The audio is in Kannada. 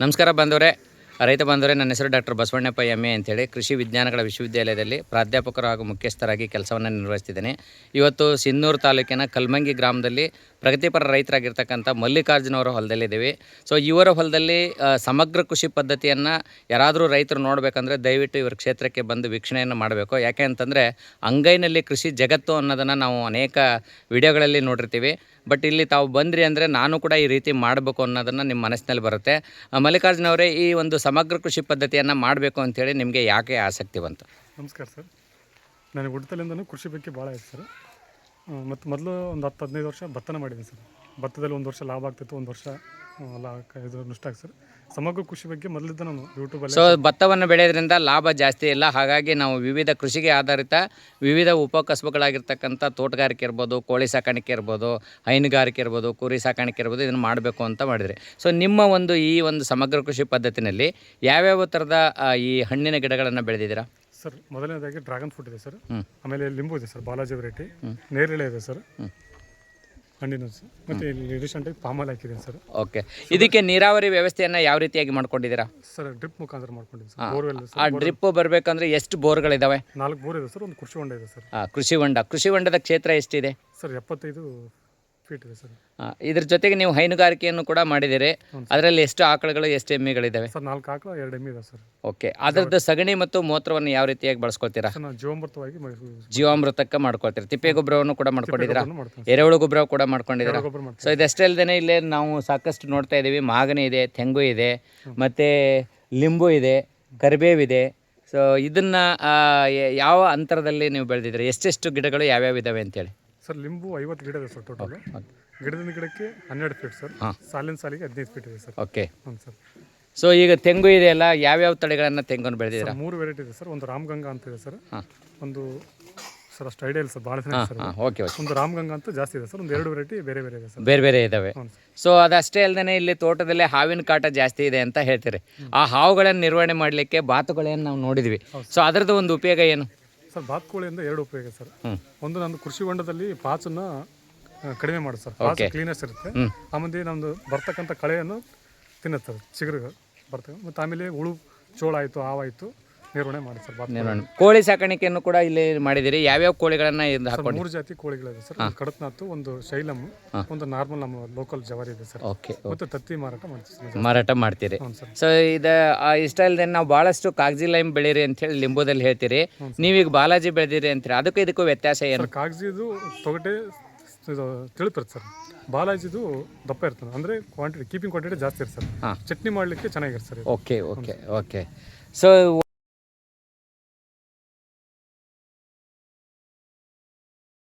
ನಮಸ್ಕಾರ ಬಂದವರೆ ರೈತ ಬಂದವರೇ ನನ್ನ ಹೆಸರು ಡಾಕ್ಟರ್ ಬಸವಣ್ಣಪ್ಪ ಎಂ ಎ ಅಂತೇಳಿ ಕೃಷಿ ವಿಜ್ಞಾನಗಳ ವಿಶ್ವವಿದ್ಯಾಲಯದಲ್ಲಿ ಪ್ರಾಧ್ಯಾಪಕರು ಹಾಗೂ ಮುಖ್ಯಸ್ಥರಾಗಿ ಕೆಲಸವನ್ನು ನಿರ್ವಹಿಸ್ತಿದ್ದೇನೆ. ಇವತ್ತು ಸಿನ್ನೂರು ತಾಲೂಕಿನ ಕಲ್ಮಂಗಿ ಗ್ರಾಮದಲ್ಲಿ ಪ್ರಗತಿಪರ ರೈತರಾಗಿರ್ತಕ್ಕಂಥ ಮಲ್ಲಿಕಾರ್ಜುನ ಅವರ ಹೊಲದಲ್ಲಿದ್ದೀವಿ. ಸೊ ಇವರ ಹೊಲದಲ್ಲಿ ಸಮಗ್ರ ಕೃಷಿ ಪದ್ಧತಿಯನ್ನು ಯಾರಾದರೂ ರೈತರು ನೋಡಬೇಕಂದ್ರೆ ದಯವಿಟ್ಟು ಇವರ ಕ್ಷೇತ್ರಕ್ಕೆ ಬಂದು ವೀಕ್ಷಣೆಯನ್ನು ಮಾಡಬೇಕು. ಯಾಕೆ ಅಂತಂದರೆ ಅಂಗೈನಲ್ಲಿ ಕೃಷಿ ಜಗತ್ತು ಅನ್ನೋದನ್ನು ನಾವು ಅನೇಕ ವಿಡಿಯೋಗಳಲ್ಲಿ ನೋಡಿರ್ತೀವಿ. ಬಟ್ ಇಲ್ಲಿ ತಾವು ಬಂದ್ರಿ ಅಂದರೆ ನಾನು ಕೂಡ ಈ ರೀತಿ ಮಾಡಬೇಕು ಅನ್ನೋದನ್ನು ನಿಮ್ಮ ಮನಸ್ಸಿನಲ್ಲಿ ಬರುತ್ತೆ. ಮಲ್ಲಿಕಾರ್ಜುನ ಅವರೇ ಈ ಒಂದು ಸಮಗ್ರ ಕೃಷಿ ಪದ್ಧತಿಯನ್ನು ಮಾಡಬೇಕು ಅಂತೇಳಿ ನಿಮಗೆ ಯಾಕೆ ಆಸಕ್ತಿ ಬಂತು? ನಮಸ್ಕಾರ ಸರ್. ನನಗೆ ಹುಟ್ಟದಲ್ಲಿಂದನೂ ಕೃಷಿ ಬಗ್ಗೆ ಭಾಳ ಆಯ್ತು ಸರ್. ಮತ್ತು ಮೊದಲು ಒಂದು ಹತ್ತು ಹದಿನೈದು ವರ್ಷ ಭತ್ತನ ಮಾಡಿದ್ದೀನಿ ಸರ್. ಭತ್ತದಲ್ಲಿ ಒಂದು ವರ್ಷ ಲಾಭ ಆಗ್ತಿತ್ತು, ಒಂದು ವರ್ಷ ಇದು ನಷ್ಟ ಆಗಿ ಸರ್. ಸಮಗ್ರ ಕೃಷಿ ಬಗ್ಗೆ ಮೊದಲಿದ್ದ ನಾನು ಯೂಟ್ಯೂಬಲ್ಲಿ ಸೊ ಭತ್ತವನ್ನು ಬೆಳೆಯೋದ್ರಿಂದ ಲಾಭ ಜಾಸ್ತಿ ಇಲ್ಲ. ಹಾಗಾಗಿ ನಾವು ವಿವಿಧ ಕೃಷಿಗೆ ಆಧಾರಿತ ವಿವಿಧ ಉಪಕಸಬುಗಳಾಗಿರ್ತಕ್ಕಂಥ ತೋಟಗಾರಿಕೆ ಇರ್ಬೋದು, ಕೋಳಿ ಸಾಕಾಣಿಕೆ ಇರ್ಬೋದು, ಹೈನುಗಾರಿಕೆ ಇರ್ಬೋದು, ಕುರಿ ಸಾಕಾಣಿಕೆ ಇರ್ಬೋದು, ಇದನ್ನು ಮಾಡಬೇಕು ಅಂತ ಮಾಡಿದ್ರಿ. ಸೊ ನಿಮ್ಮ ಒಂದು ಈ ಒಂದು ಸಮಗ್ರ ಕೃಷಿ ಪದ್ಧತಿನಲ್ಲಿ ಯಾವ್ಯಾವ ಥರದ ಈ ಹಣ್ಣಿನ ಗಿಡಗಳನ್ನು ಬೆಳೆದಿದ್ದೀರಾ? ಸರ್ ಮೊದಲನೇದಾಗಿ ಡ್ರ್ಯಾಗನ್ ಫ್ರೂಟ್ ಇದೆ ಸರ್. ಆಮೇಲೆ ಲಿಂಬು ಇದೆ ಸರ್ ಬಾಲಾಜಿ ವೆರೈಟಿ. ನೇರಳೆ ಇದೆ ಸರ್. ಹಣ್ಣಿನ ಸರ್. ಮತ್ತು ಇಲ್ಲಿ ರೀಸೆಂಟಾಗಿ ಪಾಮಲ್ ಹಾಕಿದ್ದೀನಿ ಸರ್. ಓಕೆ. ಇದಕ್ಕೆ ನೀರಾವರಿ ವ್ಯವಸ್ಥೆಯನ್ನು ಯಾವ ರೀತಿಯಾಗಿ ಮಾಡ್ಕೊಂಡಿದ್ದೀರಾ? ಸರ್ ಡ್ರಿಪ್ ಮುಖಾಂತರ ಮಾಡ್ಕೊಂಡಿದ್ದೀನಿ ಸರ್. ಬೋರ್ವೆಲ್ ಆ ಡ್ರಿಪ್ ಬರಬೇಕಂದ್ರೆ ಎಷ್ಟು ಬೋರ್ಗಳಿದ್ದಾವೆ ನಾಲ್ಕು ಬೋರ್ ಇದೆ ಸರ್ ಒಂದು ಕೃಷಿ ಹೊಂಡ ಇದೆ ಸರ್. ಆ, ಕೃಷಿ ಹೊಂಡ. ಕೃಷಿ ಹೊಂಡದ ಕ್ಷೇತ್ರ ಎಷ್ಟಿದೆ? ಸರ್ ಎಪ್ಪತ್ತೈದು ಫೀಟ್ ಇದೆ ಸರ್ ಆ, ಇದ್ರ ಜೊತೆಗೆ ನೀವು ಹೈನುಗಾರಿಕೆಯನ್ನು ಕೂಡ ಮಾಡಿದ್ದೀರಿ. ಅದರಲ್ಲಿ ಎಷ್ಟು ಆಕಳುಗಳು ಎಷ್ಟು ಎಮ್ಮೆಗಳಿದ್ದಾವೆ ಸರ್ ನಾಲ್ಕು ಆಕಳು ಎರಡು ಎಮ್ಮೆ ಇದೆ ಸರ್. ಓಕೆ. ಅದರದ್ದು ಸಗಣಿ ಮತ್ತು ಮೂತ್ರವನ್ನು ಯಾವ ರೀತಿಯಾಗಿ ಬಳಸ್ಕೊಳ್ತೀರಾ? ಸರ್ ಜೀವಾಮೃತವಾಗಿ ಜೀವಾಮೃತಕ್ಕೆ ಮಾಡ್ಕೊಳ್ತೀರಾ. ತಿಪ್ಪೆ ಗೊಬ್ಬರವನ್ನು ಕೂಡ ಮಾಡ್ಕೊಂಡಿದ್ದೀರಾ? ಎರೆಹುಳು ಗೊಬ್ಬರ ಕೂಡ ಮಾಡ್ಕೊಂಡಿದ್ದೀರಾ? ಗೊಬ್ಬರ ಸೊ ಇದಷ್ಟೇ ಅಲ್ಲದೆ ಇಲ್ಲಿ ನಾವು ಸಾಕಷ್ಟು ನೋಡ್ತಾ ಇದ್ದೀವಿ. ಮಾಗನೆ ಇದೆ ತೆಂಗು ಇದೆ ಮತ್ತು ಲಿಂಬು ಇದೆ ಕರಿಬೇವಿದೆ ಸೊ ಇದನ್ನು ಯಾವ ಅಂತರದಲ್ಲಿ ನೀವು ಬೆಳೆದಿದ್ದೀರಿ? ಎಷ್ಟೆಷ್ಟು ಗಿಡಗಳು ಯಾವ್ಯಾವ ಇದ್ದಾವೆ ಅಂತೇಳಿ? ಸರ್ ಲಿಂಬು ಐವತ್ತು ಗಿಡ ಇದೆ ಸರ್ ಟೋಟಲ್ ಗಿಡದಿಂದ ಗಿಡಕ್ಕೆ ಹನ್ನೆರಡು ಫೀಟ್ ಸರ್. ಸಾಲಿನ ಸಾಲಿಗೆ ಹದಿನೈದು ಫೀಟ್ ಇದೆ ಸರ್. ಓಕೆ. ಹ್ಞೂ ಸರ್. ಸೊ ಈಗ ತೆಂಗು ಇದೆಯಲ್ಲ ಯಾವ್ಯಾವ ತಳಿಗಳನ್ನು ತೆಂಗನ್ನು ಬೆಳೆದಿದೆ ಮೂರು ವೆರೈಟಿ ಇದೆ ಸರ್. ಒಂದು ರಾಮಗಂಗಾ ಅಂತ ಇದೆ ಸರ್. ಒಂದು ಸರ್ ಅಷ್ಟು ಐಡಿಯಾ ಇಲ್ಲ ಸರ್ ಭಾಳ ದಿನ ಸರ್ ಓಕೆ ಓಕೆ. ಒಂದು ರಾಮಗಂಗಾ ಅಂತ ಜಾಸ್ತಿ ಇದೆ ಸರ್. ಒಂದು ಎರಡು ವೆರೈಟಿ ಬೇರೆ ಬೇರೆ ಇದೆ ಸರ್. ಬೇರೆ ಬೇರೆ ಇದ್ದಾವೆ ಸರ್. ಸೊ ಅದಷ್ಟೇ ಅಲ್ಲದೆ ಇಲ್ಲಿ ತೋಟದಲ್ಲಿ ಹಾವಿನ ಕಾಟ ಜಾಸ್ತಿ ಇದೆ ಅಂತ ಹೇಳ್ತೀರಿ. ಆ ಹಾವುಗಳನ್ನು ನಿರ್ವಹಣೆ ಮಾಡಲಿಕ್ಕೆ ಬಾತುಗಳನ್ನು ನಾವು ನೋಡಿದ್ವಿ. ಸೊ ಅದರದ್ದು ಒಂದು ಉಪಯೋಗ ಏನು? ಸರ್ ಬಾತ್ಕೋಳಿಯಿಂದ ಎರಡು ಉಪಯೋಗ ಸರ್. ಒಂದು ನಂದು ಕೃಷಿ ಹೊಂಡದಲ್ಲಿ ಪಾಚನ್ನ ಕಡಿಮೆ ಮಾಡುತ್ತೆ ಸರ್. ಪಾಚ ಕ್ಲೀನೆಸ್ ಇರುತ್ತೆ. ಆಮೇಲೆ ನಮ್ದು ಬರ್ತಕ್ಕಂಥ ಕಳೆಯನ್ನು ತಿನ್ನುತ್ತೆ ಸರ್ ಚಿಗುರು ಬರ್ತವೆ ಮತ್ತು ಆಮೇಲೆ ಹುಳು ಚೋಳ ಆಯಿತು ಹಾವಾಯಿತು. ನಿರ್ವಹಣೆ ಮಾಡಿ ಸರ್ ಬಾತ್ ನಿರ್ವಹಣೆ. ಕೋಳಿ ಸಾಕಾಣಿಕೆಯನ್ನು ಕೂಡ ಇಲ್ಲಿ ಮಾಡಿದಿರಿ ಯಾವ್ಯಾವ ಕೋಳಿಗಳನ್ನ ಇದು ಸರ್ ಹಾಕೊಂಡು ಮೂರು ಜಾತಿ ಕೋಳಿಗಳಿದೆ ಸರ್. ಒಂದು ಕಡಕ್ನಾಥ್ ಒಂದು ಶೈಲಮ್ ಒಂದು ನಾರ್ಮಲ್ ನಮ್ಮ ಲೋಕಲ್ ಜವಾರಿ ಇದೆ ಸರ್. ಓಕೆ ಮತ್ತು ತತ್ತಿ ಮಾರಾಟ ಮಾಡ್ತೀವಿ ಮಾರಾಟ ಮಾಡ್ತೀರಿ. ಸೊ ಇದು ಆ, ಇಷ್ಟ ಇಲ್ಲದೆ ನಾವು ಬಹಳಷ್ಟು ಕಾಗಜಿ ಲೈಮ್ ಬೆಳೀರಿ ಅಂತ ಹೇಳಿ ಲಿಂಬುದಲ್ಲಿ ಹೇಳ್ತೀರಿ. ನೀವೀಗ ಬಾಲಾಜಿ ಬೆಳೆದಿರಿ ಅಂತೀರಿ. ಅದಕ್ಕೂ ಇದಕ್ಕೂ ವ್ಯತ್ಯಾಸ ಏನು? ಕಾಗಜಿದು ತೊಗಟೆ ಇದು ತಿಳಿತಿರುತ್ತೆ ಸರ್. ಬಾಲಾಜಿದು ದಪ್ಪ ಇರ್ತದೆ. ಅಂದ್ರೆ ಕ್ವಾಂಟಿಟಿ ಕೀಪಿಂಗ್ ಕ್ವಾಂಟಿಟಿ ಜಾಸ್ತಿ ಇರ್ತದೆ. ಚಟ್ನಿ ಮಾಡಲಿಕ್ಕೆ ಚೆನ್ನಾಗಿರುತ್ತೆ sir okay okay okay. So